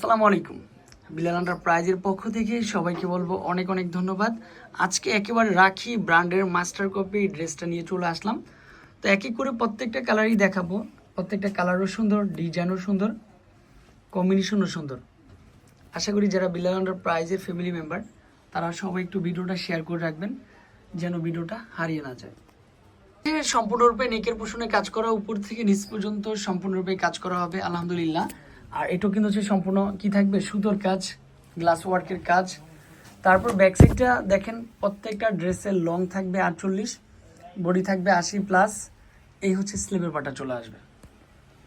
আসসালামু আলাইকুম। বিলাল প্রাইজের পক্ষ থেকে সবাইকে বলব অনেক অনেক ধন্যবাদ। আজকে একেবারে রাখি ব্র্যান্ডের মাস্টার কপি ড্রেসটা নিয়ে চলে আসলাম। তো এক এক করে প্রত্যেকটা কালারই দেখাবো। প্রত্যেকটা কালারও সুন্দর, ডিজাইনও সুন্দর, কম্বিনেশনও সুন্দর। আশা করি যারা বিলাল প্রাইজের ফ্যামিলি মেম্বার তারা সবাই একটু ভিডিওটা শেয়ার করে রাখবেন, যেন ভিডিওটা হারিয়ে না যায়। এখানে সম্পূর্ণরূপে নেকের পোষণে কাজ করা, উপর থেকে নিচ পর্যন্ত সম্পূর্ণরূপে কাজ করা হবে, আলহামদুলিল্লাহ। আর এটাও কিন্তু হচ্ছে সম্পূর্ণ কি থাকবে? সুতোর কাজ গ্লাস ওয়ার্কের কাজ। তারপর ব্যাক সাইডটা দেখেন, প্রত্যেকটা ড্রেসের লং থাকবে আটচল্লিশ বডি থাকবে আশি প্লাস এই হচ্ছে স্লিভের পাটা চলে আসবে।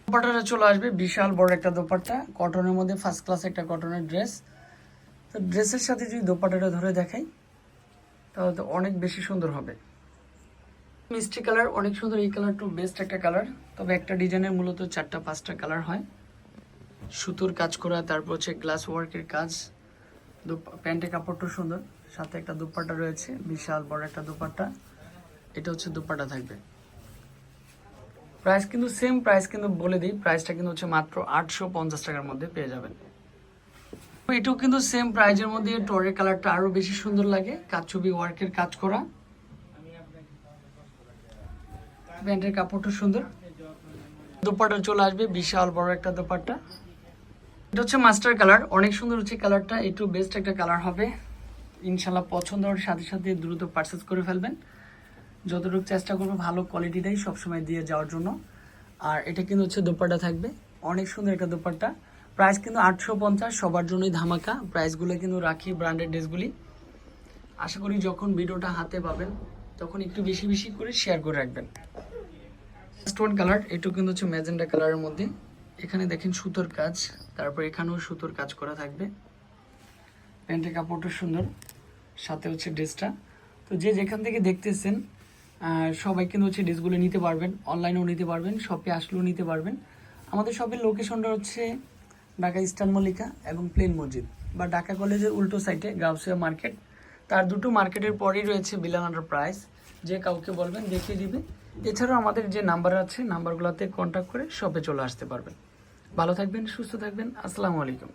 দোপাটাটা চলে আসবে, বিশাল বড় একটা দোপাট্টা কটনের মধ্যে ফার্স্ট ক্লাস একটা কটনের ড্রেস তো ড্রেসের সাথে যদি দোপাটাটা ধরে দেখাই, তাহলে তো অনেক বেশি সুন্দর হবে। মিষ্টি কালার, অনেক সুন্দর এই কালারটা বেস্ট একটা কালার। তবে একটা ডিজাইনের মূলত চারটা, পাঁচটা কালার হয়। সুতোর কাজ করা, তারপর হচ্ছে গ্লাস ওয়ার্কের কাজ। প্যান্টের কাপড়টা সুন্দর, সাথে একটা দুপাট্টা রয়েছে, বিশাল বড় একটা দুপাট্টা। এটা হচ্ছে দুপাট্টা থাকবে। প্রাইস কিন্তু সেম প্রাইস কিন্তু বলে দিই প্রাইসটা কিন্তু হচ্ছে মাত্র আটশো পঞ্চাশ টাকার মধ্যে পেয়ে যাবেন। এটাও কিন্তু সেম প্রাইজের মধ্যে টরের কালারটা আরও বেশি সুন্দর লাগে কাজ ছবি ওয়ার্কের কাজ করা। প্যান্টের কাপড়টা সুন্দর। দোপাট্টা চলে আসবে, বিশাল বড় একটা দোপাট্টা। এটা হচ্ছে মাস্টার কালার। অনেক সুন্দর হচ্ছে কালারটা। একটু বেস্ট একটা কালার হবে। ইনশাল্লাহ পছন্দ হওয়ার সাথে সাথে দ্রুত পারচেস করে ফেলবেন। যতটুকু চেষ্টা করব ভালো কোয়ালিটিটাই সবসময় দিয়ে যাওয়ার জন্য। আর এটা কিন্তু হচ্ছে দোপাট্টা থাকবে। অনেক সুন্দর একটা দোপাট্টা। প্রাইস কিন্তু আটশো পঞ্চাশ, সবার জন্যই ধামাকা। প্রাইসগুলো কিন্তু রাখি ব্র্যান্ডেড ড্রেসগুলি আশা করি যখন ভিডিওটা হাতে পাবেন, তখন একটু বেশি বেশি করে শেয়ার করে রাখবেন। স্টোন কালার এটু কিন্তু হচ্ছে ম্যাজেন্ডা কালারের মধ্যে। এখানে দেখেন সুতোর কাজ, তারপর এখানেও সুতোর কাজ করা থাকবে। প্যান্টের কাপড়টা সুন্দর, সাথে হচ্ছে ড্রেসটা। তো যে যেখান থেকে দেখতেছেন সবাই কিন্তু হচ্ছে ড্রেসগুলো নিতে পারবেন, অনলাইনেও নিতে পারবেন, শপে আসলেও নিতে পারবেন। আমাদের শপের লোকেশনটা হচ্ছে ঢাকা ইস্টার্ন মল্লিকা এবং প্লেন মসজিদ, বা ঢাকা কলেজের উল্টো সাইডে গাউসিয়া মার্কেট। তার দুটো মার্কেটের পরেই রয়েছে আন্ডার প্রাইস যে কাউকে বলবেন দেখিয়ে দিবে। এছাড়াও আমাদের যে নাম্বার আছে, নাম্বারগুলোতে কন্ট্যাক্ট করে শপে চলে আসতে পারবেন। ভালো থাকবেন, সুস্থ থাকবেন। আসসালামু আলাইকুম।